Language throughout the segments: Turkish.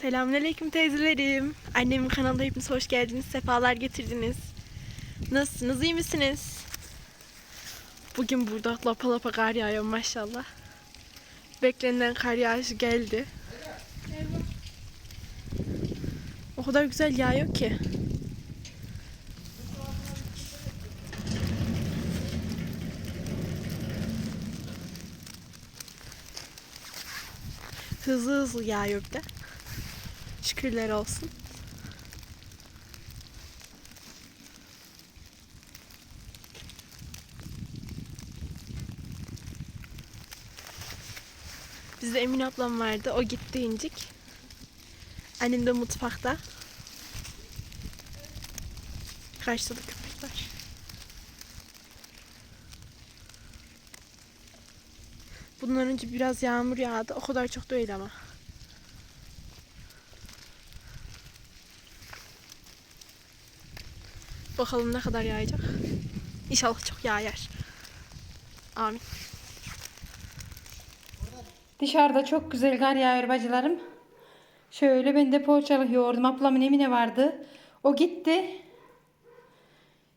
Selamünaleyküm teyzelerim. Annemin kanalına hepiniz hoş geldiniz. Sefalar getirdiniz. Nasılsınız? iyi misiniz? Bugün burada lapa lapa kar yağıyor maşallah. Beklenen kar yağışı geldi. O kadar güzel yağıyor ki. Hızlı hızlı yağıyor bir de. Şükürler olsun. Bizde Emin ablam vardı. O gitti incik. Annem de mutfakta. Karşıda da köpek var. Bundan önce biraz yağmur yağdı. O kadar çok değil ama. Bakalım ne kadar yağacak. İnşallah çok yağar. Amin. Dışarıda çok güzel kar yağıyor bacılarım. Şöyle ben de poğaçalık yoğurdum. Ablamın Emine vardı. O gitti.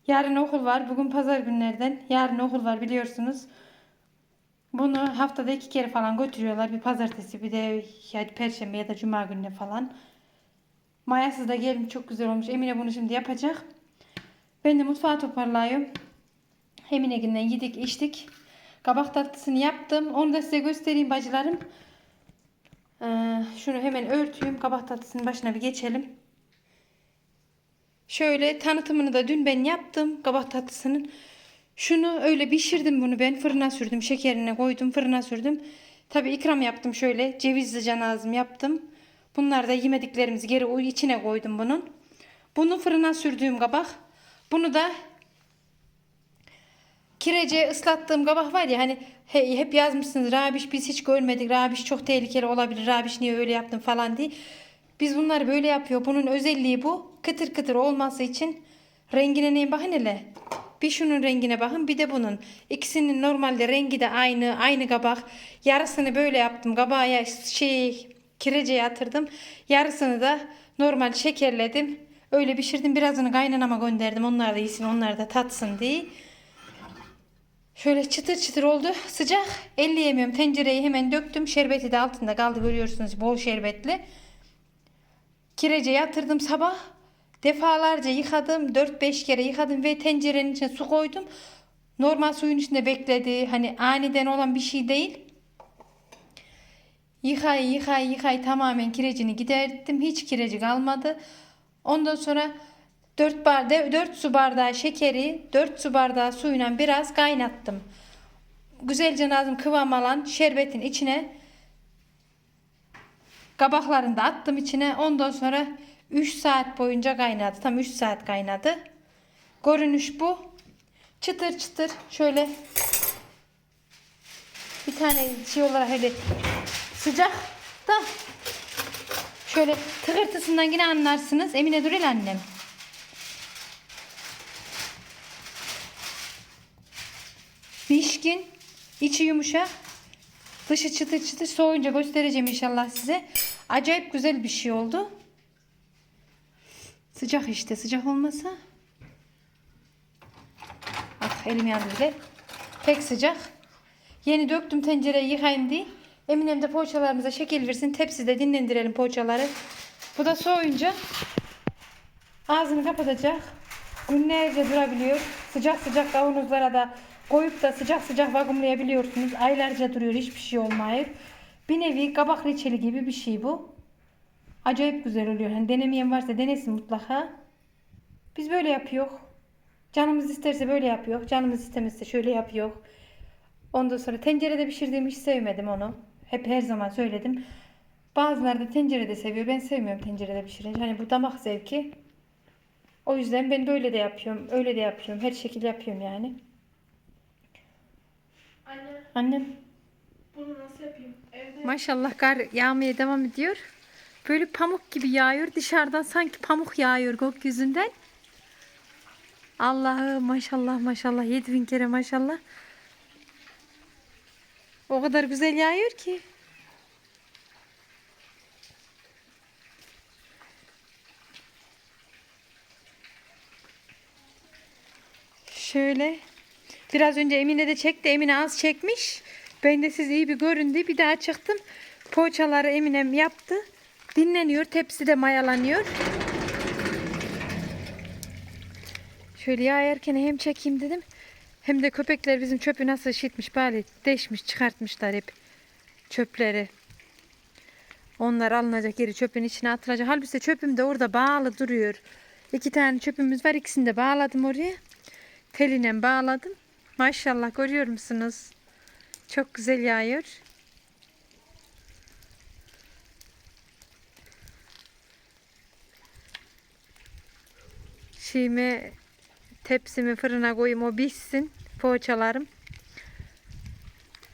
Yarın okul var. Bugün pazar günlerden. Yarın okul var biliyorsunuz. Bunu haftada iki kere falan götürüyorlar. Bir pazartesi bir de yani perşembe ya da cuma gününe falan. Mayasız da gelmiş çok güzel olmuş. Emine bunu şimdi yapacak. Ben de mutfağı toparlayayım. Emine günden yedik içtik. Kabak tatlısını yaptım. Onu da size göstereyim bacılarım. Ee, şunu hemen örtüyüm. Kabak tatlısının başına bir geçelim. Şöyle tanıtımını da dün ben yaptım kabak tatlısının. Şunu öyle pişirdim bunu ben fırına sürdüm. Şekerine koydum fırına sürdüm. Tabi ikram yaptım şöyle cevizli canazım yaptım. Bunlar da yemediklerimizi geri içine koydum bunun. Bunu fırına sürdüğüm kabak. Bunu da kirece ıslattığım kabak var ya hani he- hep yazmışsınız Rabiş biz hiç görmedik. Rabiş çok tehlikeli olabilir. Rabiş niye öyle yaptın falan diye. Biz bunları böyle yapıyor. Bunun özelliği bu. Kıtır kıtır olması için rengine neye bakın hele. Bir şunun rengine bakın bir de bunun. İkisinin normalde rengi de aynı. Aynı kabak. Yarısını böyle yaptım. Kabağa şey kirece yatırdım. Yarısını da normal şekerledim. Öyle pişirdim. Birazını kaynanama gönderdim. Onlar da yesin onlar da tatsın diye. Şöyle çıtır çıtır oldu. Sıcak. Elleyemiyorum. Tencereyi hemen döktüm. Şerbeti de altında kaldı görüyorsunuz. Bol şerbetli. Kirece yatırdım sabah. Defalarca yıkadım. 4-5 kere yıkadım ve tencerenin içine su koydum. Normal suyun içinde bekledi. Hani aniden olan bir şey değil. Yıkay yıkay yıkay tamamen kirecini giderdim. Hiç kireci kalmadı. Ondan sonra 4 bardağı 4 su bardağı şekeri, 4 su bardağı suyla biraz kaynattım. Güzelce lazım kıvam alan şerbetin içine kabaklarını da attım içine. Ondan sonra 3 saat boyunca kaynadı. Tam 3 saat kaynadı. Görünüş bu. Çıtır çıtır şöyle bir tane şey olarak hele sıcak da şöyle tıkırtısından yine anlarsınız. Emine Durel annem. Pişkin, içi yumuşak, dışı çıtır çıtır soğuyunca göstereceğim inşallah size. Acayip güzel bir şey oldu. Sıcak işte sıcak olmasa. Ah elim yandı bile. Pek sıcak. Yeni döktüm tencereye yıkayayım diye. Eminem de poğaçalarımıza şekil versin. Tepside dinlendirelim poğaçaları. Bu da soğuyunca ağzını kapatacak. Günlerce durabiliyor. Sıcak sıcak kavanozlara da koyup da sıcak sıcak vakumlayabiliyorsunuz. Aylarca duruyor hiçbir şey olmayıp. Bir nevi kabak reçeli gibi bir şey bu. Acayip güzel oluyor. Hani denemeyen varsa denesin mutlaka. Biz böyle yapıyor. Canımız isterse böyle yapıyor. Canımız istemezse şöyle yapıyor. Ondan sonra tencerede pişirdiğimi hiç sevmedim onu. Hep her zaman söyledim. Bazıları da tencerede seviyor. Ben sevmiyorum tencerede pişirince. Hani bu damak zevki. O yüzden ben böyle de yapıyorum. Öyle de yapıyorum. Her şekilde yapıyorum yani. Anne Annem. bunu nasıl yapayım? Evde Maşallah kar yağmaya devam ediyor. Böyle pamuk gibi yağıyor. Dışarıdan sanki pamuk yağıyor gökyüzünden. Allah'ım maşallah maşallah. Yedi bin kere maşallah. O kadar güzel yağıyor ki. Şöyle. Biraz önce Emine de çekti. Emine az çekmiş. Ben de siz iyi bir görün diye bir daha çıktım. Poğaçaları Eminem yaptı. Dinleniyor. Tepsi de mayalanıyor. Şöyle yağ erken hem çekeyim dedim. Hem de köpekler bizim çöpü nasıl şitmiş böyle deşmiş çıkartmışlar hep çöpleri. Onlar alınacak yeri çöpün içine atılacak. Halbuki çöpüm de orada bağlı duruyor. İki tane çöpümüz var. İkisini de bağladım oraya. Teline bağladım. Maşallah görüyor musunuz? Çok güzel yağıyor. Şeyimi tepsimi fırına koyayım o pişsin. Poğaçalarım.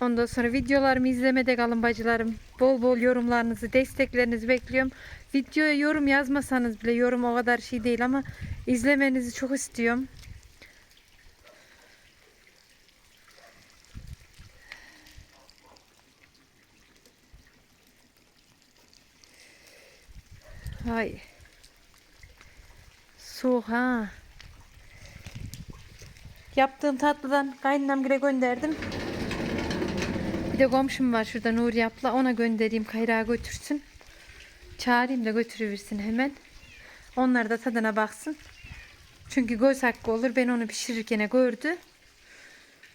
Ondan sonra videolarımı izlemede kalın bacılarım. Bol bol yorumlarınızı, desteklerinizi bekliyorum. Videoya yorum yazmasanız bile yorum o kadar şey değil ama izlemenizi çok istiyorum. Hay. Soğuk ha. Yaptığım tatlıdan kaynanamgile gönderdim. Bir de komşum var şurada Nuri abla. Ona göndereyim kayrağı götürsün. Çağırayım da götürüversin hemen. Onlar da tadına baksın. Çünkü göz hakkı olur. Ben onu pişirirken gördü.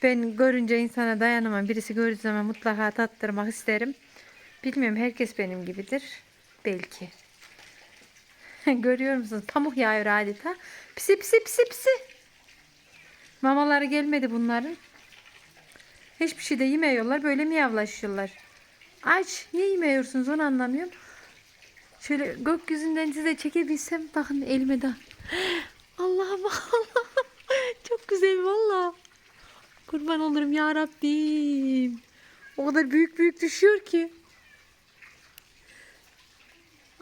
Ben görünce insana dayanamam. Birisi gördüğü zaman mutlaka tattırmak isterim. Bilmiyorum herkes benim gibidir. Belki. Görüyor musunuz? Pamuk yağıyor adeta. Pisi pisi pisi pisi. Mamaları gelmedi bunların. Hiçbir şey de yemiyorlar. Böyle mi yavlaşıyorlar? Aç. Niye yemiyorsunuz onu anlamıyorum. Şöyle gökyüzünden size çekebilsem. Bakın elime de. Allah'ım Allah'ım. Çok güzel valla. Kurban olurum ya Rabbim. O kadar büyük büyük düşüyor ki.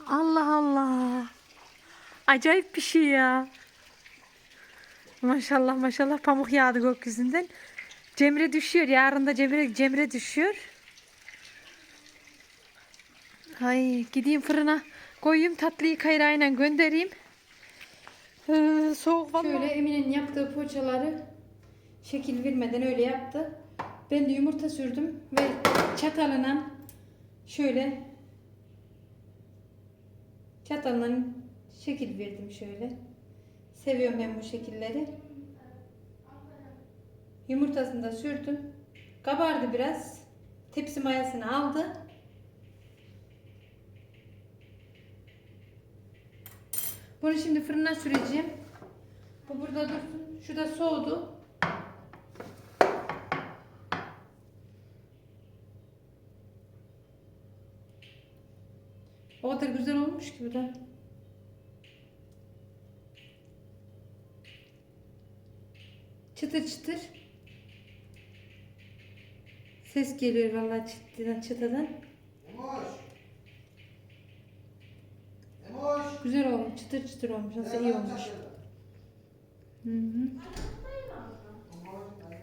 Allah Allah. Acayip bir şey ya. Maşallah maşallah pamuk yağdı gökyüzünden. Cemre düşüyor. Yarın da Cemre, Cemre düşüyor. Ay gideyim fırına koyayım tatlıyı kayrağıyla göndereyim. Ee, soğuk vallahi. Şöyle Emine'nin yaptığı poğaçaları şekil vermeden öyle yaptı. Ben de yumurta sürdüm ve çatalına şöyle çatalına şekil verdim şöyle. Seviyorum ben bu şekilleri. Yumurtasını da sürdüm. Kabardı biraz. Tepsi mayasını aldı. Bunu şimdi fırına süreceğim. Bu burada dursun. Şu da soğudu. O kadar güzel olmuş ki bu da. Çıtır çıtır. Ses geliyor vallahi çıtıdan çıtadan. Emoş. Emoş. Güzel olmuş. Çıtır çıtır olmuş. Nasıl iyi olmuş. Hı hı.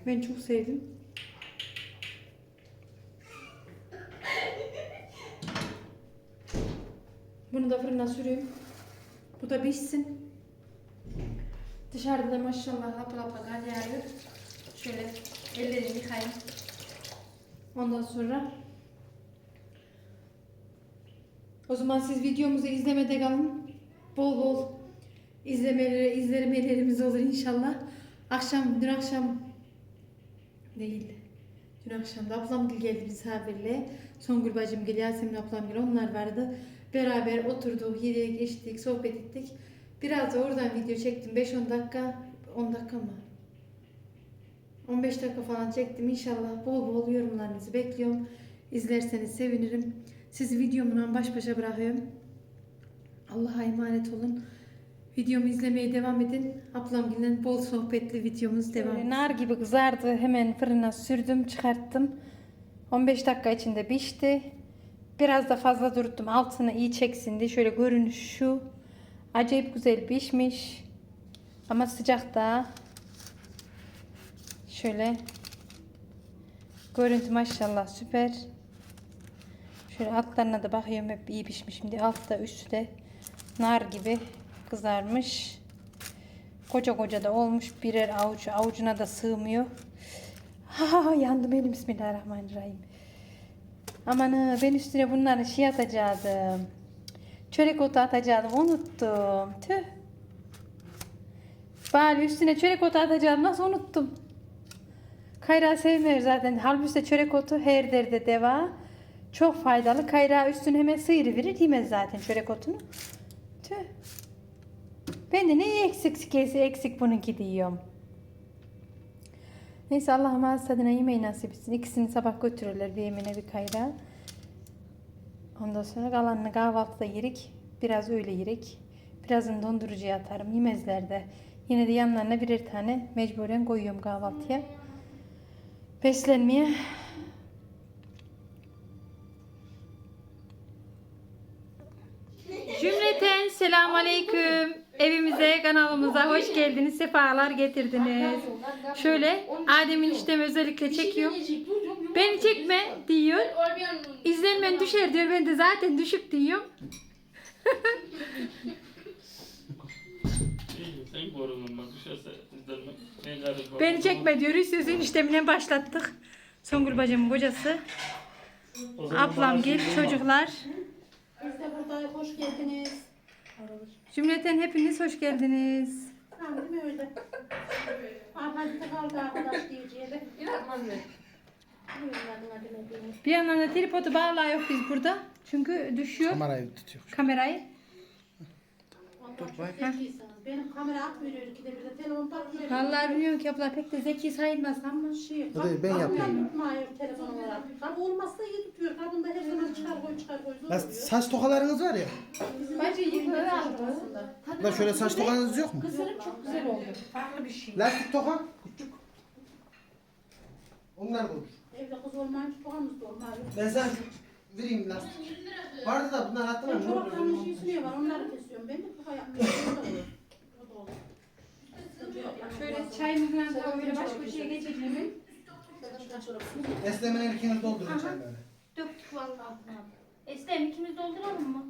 Ben çok sevdim. Bunu da fırına sürüyorum. Bu da pişsin. Dışarıda da maşallah lapa lapa kar yağıyor. Şöyle ellerimi yıkayayım. Ondan sonra o zaman siz videomuzu izlemede kalın. Bol bol izlemeleri, izlemelerimiz olur inşallah. Akşam, dün akşam değil. Dün akşam da ablam geldi misafirle. Songül bacım geldi, Yasemin ablam geldi. Onlar vardı. Beraber oturduk, yedik, içtik, sohbet ettik. Biraz da oradan video çektim. 5-10 dakika, 10 dakika mı? 15 dakika falan çektim. İnşallah bol bol yorumlarınızı bekliyorum. İzlerseniz sevinirim. Sizi videomla baş başa bırakıyorum. Allah'a emanet olun. Videomu izlemeye devam edin. Ablamgil'den bol sohbetli videomuz devam edin. Nar gibi kızardı. Hemen fırına sürdüm, çıkarttım. 15 dakika içinde pişti. Biraz da fazla durdum. Altını iyi çeksin diye. Şöyle görünüş şu. Acayip güzel pişmiş. Ama sıcak da. Şöyle. Görüntü maşallah süper. Şöyle altlarına da bakıyorum hep iyi pişmiş. Şimdi altta üstte nar gibi kızarmış. Koca koca da olmuş birer avuç avucuna da sığmıyor. Ha yandım elim bismillahirrahmanirrahim. Aman ha, ben üstüne bunları şey atacaktım. Çörek otu atacaktım unuttum. Tüh. Bari üstüne çörek otu atacaktım nasıl unuttum. Kayra sevmiyor zaten. Halbuki çörek otu her derde deva. Çok faydalı. Kayra üstüne hemen sıyırıverir. Yemez zaten çörek otunu. Tüh. Ben de ne eksik kesi eksik bununki diyorum. Neyse Allah'ım ağız tadına yemeği nasip etsin. İkisini sabah götürürler bir yemine bir kayra. Ondan sonra kalanını kahvaltıda yerik. Biraz öyle yerik. Birazını dondurucuya atarım. Yemezler de. Yine de yanlarına birer tane mecburen koyuyorum kahvaltıya. Beslenmeye. Cümleten selam aleyküm. Evimize, kanalımıza hoş geldiniz. Sefalar getirdiniz. Şöyle Adem'in işlemi özellikle çekiyorum. Beni çekme diyor. İzlenmen düşer diyor. Ben de zaten düşük diyorum. Sen düşerse Beni çekme diyor. Sözün işlemine başlattık. Songül bacımın kocası. Ablam gel çocuklar. Biz de burada hoş geldiniz. Cümleten hepiniz hoş geldiniz. Tamam değil mi öyle? Ahmet'te kaldı arkadaş diyeceği. İnanmam ben. Bir yandan da tripodu bağlıyor biz burada. Çünkü düşüyor Kamerayı tutuyor. kamerayı. Benim kamera atmıyor ikide bir de telefon patlıyor. Vallahi bilmiyorum ki abla pek de zeki sayılmaz ama. Şey, da ben yapıyorum. Tutmuyor telefon olarak. Kabı olmazsa iyi tutuyor. Kabında her zaman çıkar koy çıkar koy. Zor Lan oluyor. saç tokalarınız var ya. Bence yıkıları aldı. Aslında. Lan şöyle saç tokanız yok mu? Kısırım çok güzel oldu. Farklı bir şey. Lastik toka. Küçük. Onlar da olur. Evde kız olmayınca tutamız da olmuyor. Ben sana şu vereyim lastik. Vardı da bunlar attım Ben mı? çoraplarımın şeysini var. Onları kesiyorum. Ben de tuka yapmıyorum. O da olur. O da olur. Şöyle çayımızla da böyle baş köşeye geçelim. Esnemenin ikini doldurun çayları. Döktük vallahi. Estem ikimiz dolduralım mı?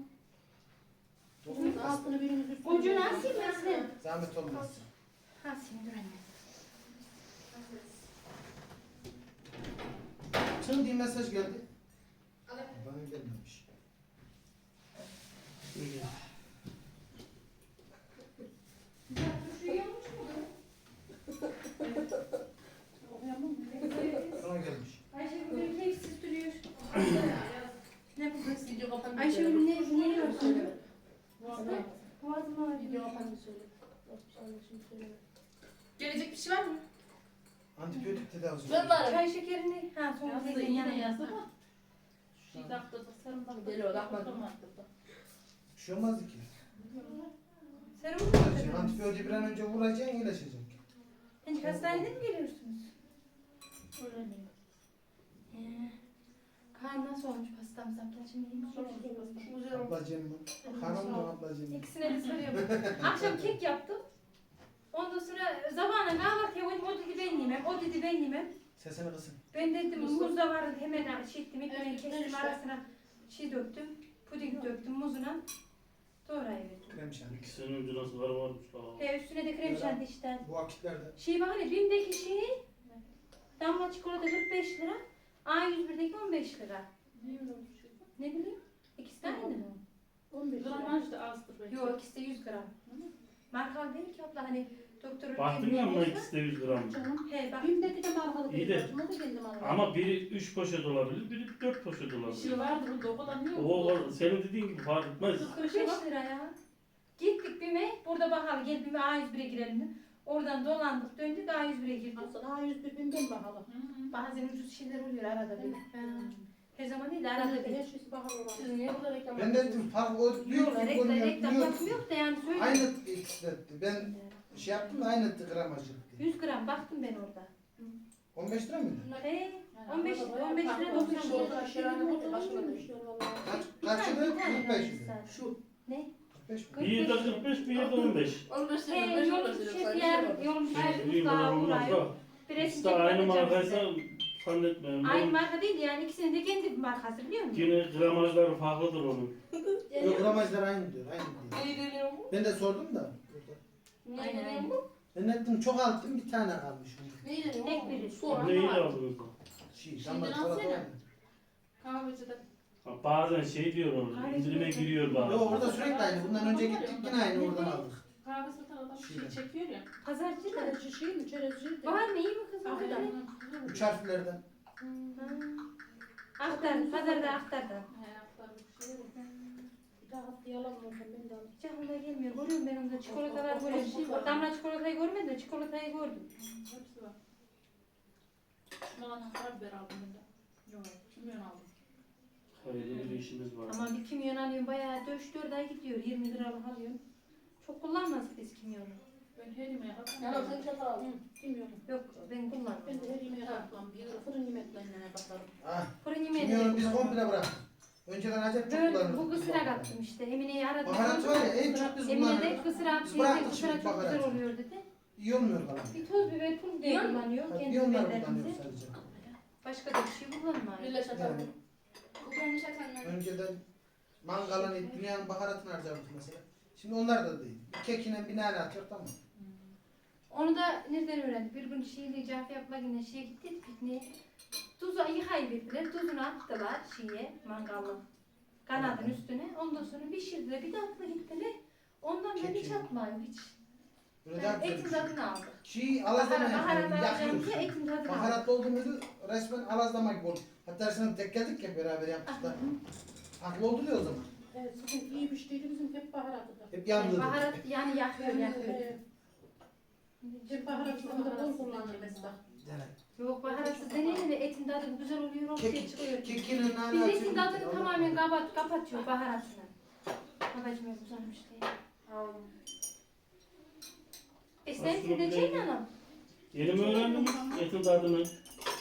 Birimiz altını birimiz üstünü. Ucu nasıl Estem? Zahmet olmaz. Ha sindir anne. Çın diye mesaj geldi. Bana gelmemiş. Bana gelmiş. Ayşegül keyifsiz duruyor. Ne bu kız? Ayşegül ne, ne yiyorsun? Boğazım ağrıyor. Gelecek bir şey var mı? Antibiyotik tedavisi. Ben varım. Çay şekerini ha Yazdı teyzenin yine yanına. yazdı ama. Şey taktırdık sarımsak. Geliyor bakmadım. Bir şey olmaz ki. Serum mu? Antibiyotiği bir an önce vuracaksın iyileşecek. Hani hastaneden mi geliyorsunuz? Öğreniyor. Ee, Karnı nasıl olmuş pastam zaten şimdi yemiş Güzel oldu. Ablacığım? Hanım mı ablacığım? İkisine de soruyorum. Akşam kek yaptım. Ondan sonra zamanla kahvaltıya koydum. O dedi ben yemem. O dedi ben yemem. Sesini kısın. Ben dedim muz da vardı hemen şey ettim. Ekmeği Evet, kestim işte. arasına şey döktüm. Puding döktüm muzuna. Doğrayıverdim. Krem şanti. İkisinin ucu nasıl var varmış daha. E üstüne de krem şanti işte. Bu vakitlerde Şey bak hani BİM'deki şey damla çikolata 45 lira. A101'deki 15 lira. Ne bileyim? İkisi de aynı mı? 15 lira. Gramaj da azdır belki. Yok ikisi de 100 gram. Markalı değil ki abla hani doktorun Baktın ya ama ikisi de 100 gram. Canım. He bak. Bim'deki de markalı İyi bir de. bacım, o da kendim aldım. Ama biri 3 poşet olabilir, biri 4 poşet Bir şey olabilir. vardı burada o kadar niye O var, senin dediğin gibi fark etmez. 45 lira ya. Gittik BİM'e. Burada bakalım gel BİM'e A101'e girelim. Oradan dolandık döndük A101'e girdik. Aslında A101 Bim'den bakalım. Bazen ucuz şeyler oluyor arada bir. Her zaman değil de arada bir. her şeysi bakalım. Siz niye burada reklam Ben de dedim fark o diyor Yok ki reklam, konuya reklam diyor. yapım yok da yani söyle. Aynı ikisi. Ben şey yaptım da aynı gramajlık. 100 gram baktım ben orada. 15 lira mıydı? He 15 15 lira 90 Şu oldu başka da değil. Kaç, kaç lira? 45 lira. Şu. Ne? 45 mi? Bir yerde 45, bir yerde 15. 15 He lira 5 yolun yer, yolun Şimdi ben daha uğrayıp. da. Bir resim İkisi de aynı markaysa zannetmiyorum. Aynı marka değil yani ikisinin de kendi bir markası biliyor musun? Yine gramajları farklıdır onun. Yok gramajlar aynı diyor. Aynı diyor. Ne deniyor bu? Ben de sordum da. burada. Aynen aynen. Ben ettim çok aldım bir tane kalmış. Neyle Tek biri. Neyi aldınız? Şey, çikolata alsana. Kahvecide. Ha, Bazen şey diyor onu, indirime giriyor bazen. Yok orada sürekli aynı. Bundan önce gittik yine aynı oradan aldık. Kahve satan adam şey çekiyor ya. Pazarcı mı? Çerezci şey mi? Çerezci de. Bahar ne iyi mi kızım? Kahve Öyle. Üç harflerden. Aktar, pazarda de alayım. Hiç gelmiyor. Görüyorum ben onda çikolatalar görüyorum. Damla çikolatayı görmedim de çikolatayı gördüm. Hepsi var. Şuna bana karabiber aldım ben de. Yok. Kimyon aldım. Hayırlı bir işimiz var. Ama bir kimyon alıyorum bayağı 3-4 ay gidiyor. 20 liralık alıyorum. Çok kullanmazdık biz kimyonu. Ben her yemeğe katmam. Yalan sen çatal al. Bilmiyorum. Yok ben kullanmam. Ben de her yemeğe katmam. Bir fırın yemeklerine katarım. Ah, Fırın yemeği de kimyonu biz kullanmam. komple bıraktık. Önceden acayip çok Böyle kullanırdık. bu kısıra kattım işte. Emine'yi aradım. Baharat var ya en çok biz Emine de kullanırdık. kısıra Biz bıraktık Kısıra şimdi çok güzel baharatı. oluyor dedi. İyi olmuyor falan. Bir toz biber pul diye kullanıyor. Kendi bir biberlerimizi. sadece. Başka da bir şey kullanmıyor. Birleş atalım. Yani. Önceden mangalın, dünyanın baharatını harcardık mesela. Şimdi onlar da değil. Kekine bir nane atıyor tamam. Onu da nereden öğrendik? Bir gün Şiirli Cafi abla yine şeye gittik pikniğe. Tuzu yıkayıp ettiler. Tuzunu attılar şeye mangalın kanadın üstüne. Ondan sonra pişirdiler. Bir de atla gittiler. Ondan ben hiç atmayayım hiç. Böyle daha Ben güzel etin bir şey. tadını aldım. Çiğ Baharat, alazlama baharat yapıyoruz. alacağımıza Yakıyoruz. etin tadını aldım. Baharatlı olduğumuzu resmen alazlama gibi oldu. Hatta sana tek geldik ya beraber yapmışlar. Aklı oldu ya o zaman. Evet, sizin iyi piştiydi bizim hep baharatıdır. Hep yandı. Baharat yani yakıyor yakıyor. Evet. Hep baharatını da bol kullanır mesela. Yani Yok baharatsız deneyin ve etin tadı güzel oluyor ortaya kek, çıkıyor. kekine nane Biz etin tadını tamamen kapat, kapatıyor baharatını. Babacım yok uzanmış diye. E sen Aslında edeceksin bir- hanım. Yeni mi öğrendin etin tadını?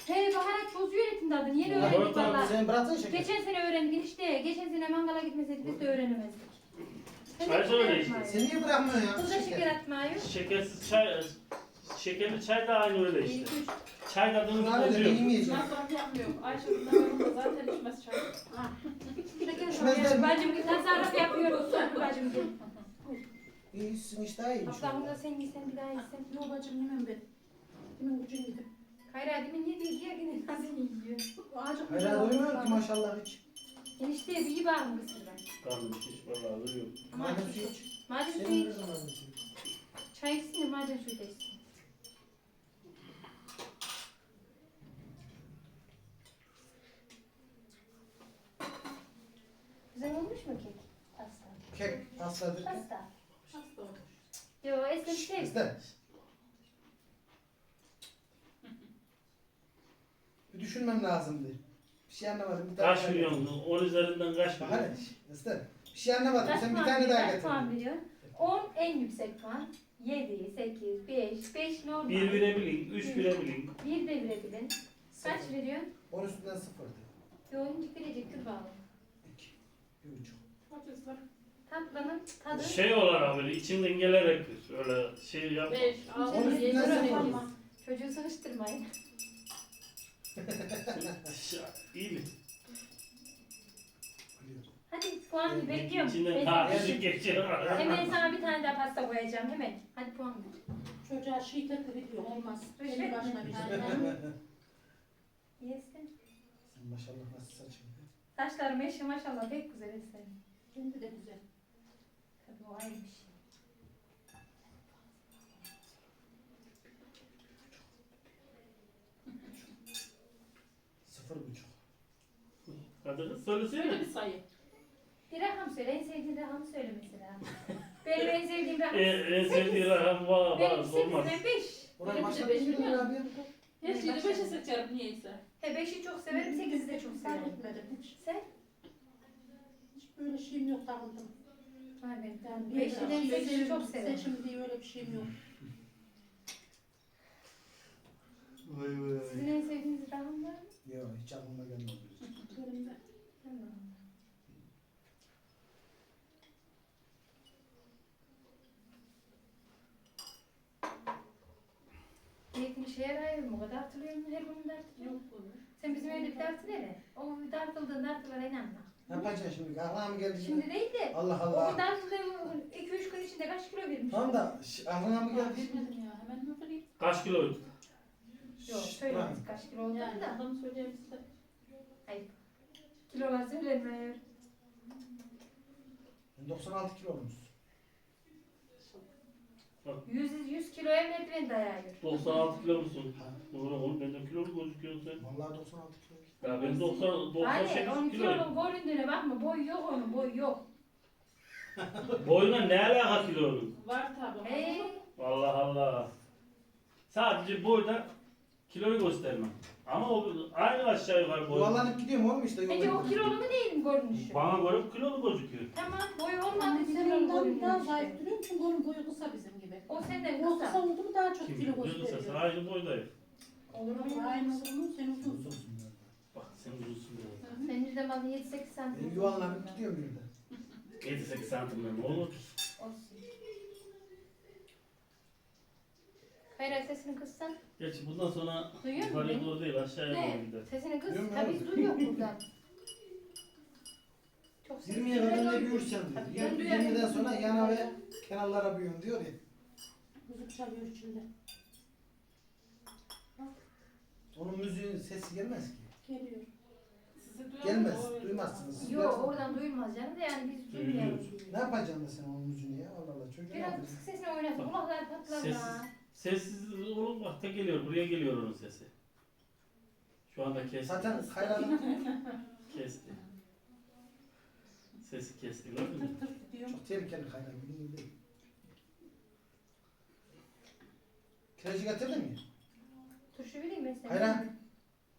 He baharat bozuyor etin tadını. Yeni Baharat öğrendik tadı valla. Sen bıraktın şeker. Geçen sene öğrendik işte. Geçen sene mangala gitmeseydik biz de öğrenemezdik. Sen de Çay şeker söyle. Sen niye bırakmıyorsun ya? Kız da şeker atmıyor. Şekersiz çay, şekerli çay da aynı öyle işte. Çay tadını Bunlar öyle bozuyor. yemeyeceğim. masraf yapmıyor. Ayşe bundan da zaten içmez çay. Şeker mi? Bacım bir tasarruf yapıyoruz. Bacım gel. İyisin işte daha iyiymiş. Ablamı da sen yesen bir daha yesen. Yok bacım yemem ben. Kimin gücünü yedim. Kayra demin yedi diye yine nasıl yiyor. Acık Hayır doymuyor ki maşallah hiç. Enişte bir iyi bakın kısırdan. Karnım şiş vallahi duruyor. Madem su iç. Madem Senin zaman su iç? çay içsin de madem suyu da içsin. Güzel olmuş mu kek? Pasta. Kek, pastadır. Pasta. Hasta olmuş. Yo esnek şey. İşte. Bir düşünmem lazımdı. Bir şey anlamadım. Bir tane Kaç daha milyon? 10 üzerinden kaç Bahar milyon? işte. Bir şey anlamadım. Kaç Sen bir puan tane veriyor? daha Kaç puan getirdin. veriyor? 10 en yüksek puan. 7, 8, 5, 5 normal. 1 bilebilin, 3 bilebilin. 1 devirebilin. Kaç veriyor? 10 üstünden sıfırdı. Yo incik verecektir bağlı. İki. Bir buçuk. Tatlının tadı. Şey olarak böyle içinden gelerek öyle şey yap. 5, 6, Onun 7, üstünden 8. sıfır. Çocuğu sıkıştırmayın. İyi mi? Hadi puan bekliyorum. İçinden Ben- tartışıp geçiyor. Hemen sana bir tane daha pasta koyacağım hemen. Hadi puan ver. Çocuğa şey teklif ediyor. Olmaz. Öyle Kendi başına bir şey. Yesin. Sen maşallah nasıl saçın. Saçlarım eşi maşallah pek güzel eser. Kendi de güzel. Tabii o ayrı bir şey. Sıfır buçuk. Hadi kız Böyle söylesene. bir sayı. Bir rakam söyle. En sevdiğin rakamı söyle mesela. Benim en sevdiğim rakam. E, en sevdiği rakam var, Benim var, olmaz. 8 ve 5. Oraya Öyle bir başka de bir şey beş mi abi? Her şeyi 5'e seçerim niyeyse. He 5'i çok severim, 8'i de çok severim. etmedim hiç. Sen? Hiç böyle şeyim yok takıldım. Benim. Yani Beşi de seçim- çok severim. Seçim diye öyle bir şeyim yok. Vay vay. Sizin en sevdiğiniz rakam var mı? Yok hiç aklıma gelmedi. Benim de. Tamam. Zeytin işe yarar mı? O kadar hatırlıyor musun? Her gün dartılıyor. Yok olur. Sen bizim evde bir dartıl hele. O bir dartıldığın dartılara inanma. Ne yapacaksın şimdi? Aklına mı geldi Şimdi şimdi? değil de Allah o Allah. kadar 2-3 gün içinde kaç kilo vermiş? Tamam da şş, aklına mı geldi? Yetmedim ya. Hemen mi vereyim? Kaç kiloydu? Yok Şşş, söylemedik kaç kilo olduğunu Yani da. adam söyleyebilse. Kilolar söylenmiyor. Ben 96 kilo olmuşsun. 100, 100 kiloya merdiven dayıyor. 96 kilo musun? Oğlum oğlum benden kilo mu gözüküyorsun sen? Vallahi 96 kilo. Ya ben 90, Hayır, onun 98 kiloyum. kilonun göründüğüne bakma. Boy yok onun, boy yok. Boyuna ne alaka kilonun? Var tabi. Hey, Allah Allah. Sadece boyda kiloyu göstermem. Ama o aynı aşağı yukarı boy. Yuvarlanıp gidiyorum oğlum işte. peki o kilolu mu değil mi görünüşü? Bana göre kilolu gözüküyor. Tamam, boy olmadı Anne bir sen kilolu görünüyor daha zayıf duruyorsun çünkü onun boyu kısa bizim gibi. O senden O kısa kısa. oldu mu daha çok Kim kilo bilir sesi gösteriyor. aynı boydayım. Olur mu? Aynı uzunluğun sen uzunsun. Bak sen uzunsun ya. Senin yüzden bana 7-8 Ben santim. yuvarlanıp gidiyorum bir de. 7-8 santimden ne olur? Olsun. Hayır sesini kıssan. Gerçi bundan sonra Duyuyor musun yukarıya beni? doğru değil aşağıya Ne? doğru gider. Sesini kıs. Duyuyorum Tabii abi. biz duyuyor buradan. Çok sesli 20'ye kadar ne büyürsen Tabii diyor. ben duyuyorum. 20'den sonra yana ve kenarlara büyüyorum diyor ya. Müzik çalıyor içinde. Onun müziğin sesi gelmez ki. Geliyor. Sizi duyuyor Gelmez, musun? duymazsınız. Siz Yok duyarsınız. oradan duyulmaz canım da yani biz duymuyoruz. Ne yapacaksın da sen onun müziğini ya? Allah Allah çocuğu ne Biraz yapacaksın? kısık sesini oynat. Kulaklar patlar Sessiz. Sessiz olun bak da geliyor. Buraya geliyor onun sesi. Şu anda kesti. Zaten hayranım Kesti. Sesi kesti gördün mü? Tır tır gidiyor. çok tehlikeli hayran. Bilmiyorum değil. Kireci getirdin mi? Turşu vereyim ben sana. Hayran.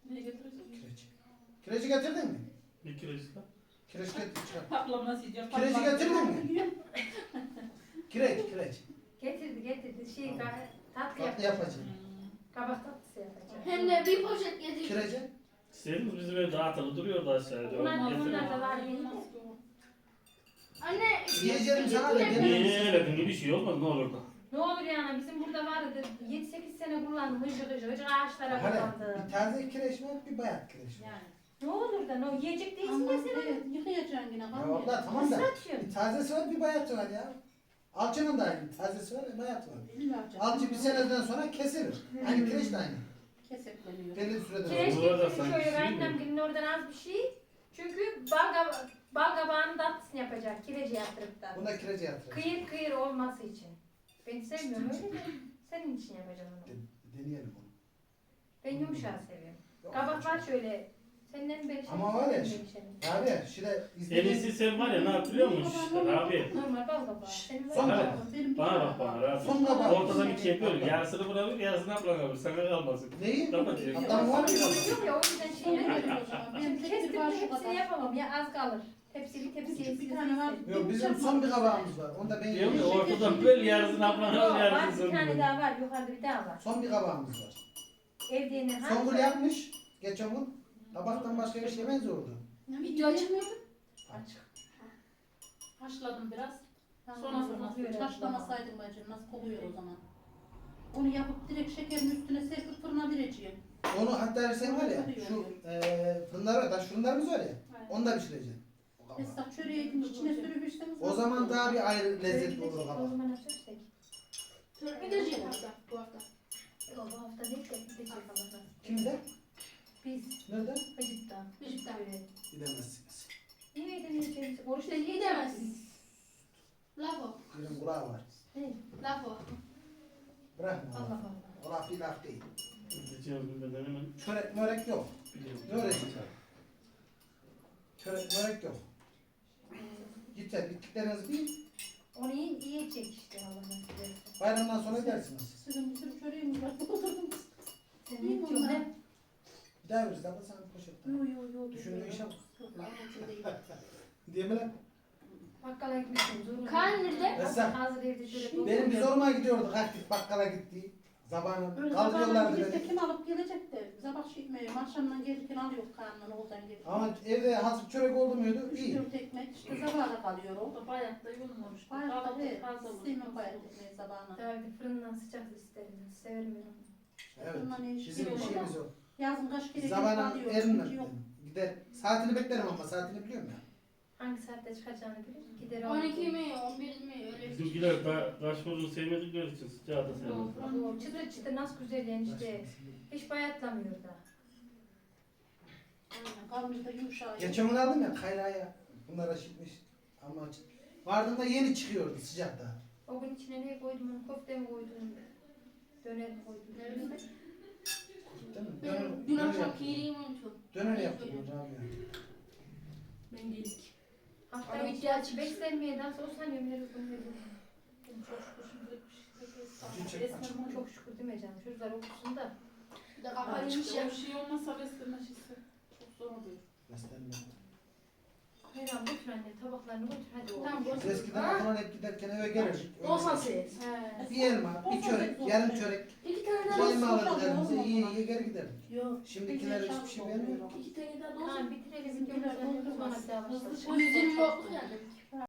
Ne getirecek? Kireci. Kireci getirdin mi? Bir kilo işte. Kireç getir. çıkar. Patlamaz yiyeceğim. Kireci getirdin mi? Kireç, kireç. Getirdi getirdi. Şey Tamam. Tatlı Tatlı yapacak. yapacağım. Hmm. Kabak tatlısı yapacak. Hem de bir poşet getir. Kireci. Sevimiz bizim evde dağıtılı duruyordu aşağıda. Ulan Onu bunlar getirdim. da var mi? o. Anne. Yiyeceğim sana da getir. gel. Niye öyle bir şey olmaz ne olur da. Ne olur yani bizim burada vardı 7-8 sene kullandım hıcı hıcı hıcı ağaçlara Hala kullandım. bir taze kireç var, bir bayat kireç var. Yani. Ne olur da ne yiyecek değilsin Ama evet yıkayacaksın yine. Ya kalmıyor. abla tamam da Nasıl atıyorsun? bir tazesi var, bir bayatı var ya. Alçının da aynı. Tazesi var, bayatı var. Alçı bir seneden sonra kesilir. Aynı kireç de aynı. Kesekleniyor. Belli bir süreden Kireç sonra. Bu arada getirdi sanki şöyle şey mi? gelin oradan az bir şey. Çünkü bal, gaba, bal kabağının tatlısını yapacak kireci yatırıp da. Bunda kireci yatırır. Kıyır kıyır olması için. Ben sevmiyorum öyle de senin için yapacağım onu. De- Deneyelim onu. Ben yumuşağı seviyorum. Yok, Kabak çok- var şöyle. Şey Ama var ya, şey. Abi En izleyin. iyisi sen var ya ne yapıyor musun işte abi? Normal bal kabağı. Senin Son var ya. kabak. Benim bir Bana bak bana var. abi. Son kabak. Ortadan ikiye böl. Yarısını bırakır yarısını ablan sana kalmasın. Neyi? Kapatıyor. Adam var mı? Yok ya o yüzden şey yapıyorum. gelir o zaman. Benim tek bir Kestim de var şu hepsini kadar. yapamam ya az kalır. Tepsili tepsiye bir tane var. Yok bizim son bir kabağımız var. Onu da ben Diyorum ya yiyeyim. ortadan böl yarısını ablan Yok al var yarısını bir tane daha var yukarıda bir daha var. Son bir kabağımız var. Evde yine Songül yapmış. Geçen gün. Tabaktan başka bir şey benziyordu. Video açmıyor. Açık. Haşladım biraz. Sonra sonra haşlamasaydım bacım nasıl kokuyor o zaman. Onu yapıp direkt şekerin üstüne serpip fırına vereceğim. Onu hatta sen var ya şu eee fırınlar var, taş fırınlarımız var ya. Onu da kabağı. Esnaf çöreği içine sürüp içseniz. O zaman daha bir ayrı lezzetli olur o O kabak. zaman açarsak. Gidecek hafta bu hafta. Yok bu hafta değil de gidecek Allah'tan. Kimde? Biz Nerede? Hacık'tan. Hacık'tan. Böyle. Gidemezsiniz. Niye edemeyeceğiz? Oruçta İşte yiyemezsin. gidemezsin. Laf o. Benim kulağı var. Laf o. Bırakma Allah. Allah. O laf bir laf değil. Geçen gün benden hemen Çörek mörek yok. biliyorum. Ne öğreteceğim? Çörek mörek yok. Yeter bittiklerinizi bil. Onu iyi, işte Allah nasip ederse. Bayramdan sonra edersiniz. Sizin bir sürü çöreğimiz var. İyi ne diyorsun veririz abla sana poşetten. Yo yo yo. Düşündüğün işe bak. Yok lan o değil. Diye mi lan? Bakkala gitmişsin. Zorla. Kaan nerede? Hazır, hazır evde şöyle Benim bir zoruma gidiyordu kalktık bakkala gitti. Zabanı kaldırıyorlardı beni. biz kim alıp gelecek de sabah şişmeye akşamdan gelirken alıyor karnından oğuldan gelip. Ama evde hasip çörek oldu muydu? Üç İyi. dört ekmek işte sabahla kalıyor O o. da bayat da yolmamış. Bayat Balık evet. Sevmem bayat ekmeği sabahına. Tabii fırından sıcak isterim. Severim ben onu. Evet. Bizim yok. işimiz o. Yazın kaç kere Hiç yok. Gider. Saatini beklerim ama saatini biliyorum ya. Hangi saatte çıkacağını bilir. Gider 12 mi 11 mi öyle bir şey. Bizimkiler da kaşmurunu sevmedikleri için sıcağı da sevmez. Çıtır çıtır nasıl güzel yani işte. Hiç bayatlamıyor da. Aynen. Karnımız da yumuşak. Geçen gün aldım ya kayraya. Bunlar aşıkmış. Ama vardığında yeni çıkıyordu sıcakta. O gün içine ne koydum onu köfte mi koydum? Döner mi koydum? Ne bileyim ben. Değil mi? Ben Döner, dün döner, akşam yaptım. piriyim unuttum. döner yaptım hocam ya. Ben gelik. Hafta Ama içi ihtiyaç- beslenmeye nasıl o sanıyorum her gün her gün. Çok şükür şimdi. Acı çekme. Resmen Çok şükür değil mi canım? Çocuklar okusun da. Bir de kafayı yemiş ya. Bir şey olmazsa beslenme şişesi. Çok zor oluyor. Beslenme. Her an götür anne tabaklarını götür hadi oğlum. Tamam boş. eskiden hep giderken eve gelirdik. Öyle Olsa ses. Bir elma, bir çörek, yarım çörek. İki tane Bir daha elma nasıl alırdık elimize, olmaz iyi iyi geri giderdik. Yok. Şimdikiler hiçbir şey vermiyor. İki tane daha Tamam olsun. bitirelim. Bizimkiler bir başlayalım. Bu 120 yokluk yani.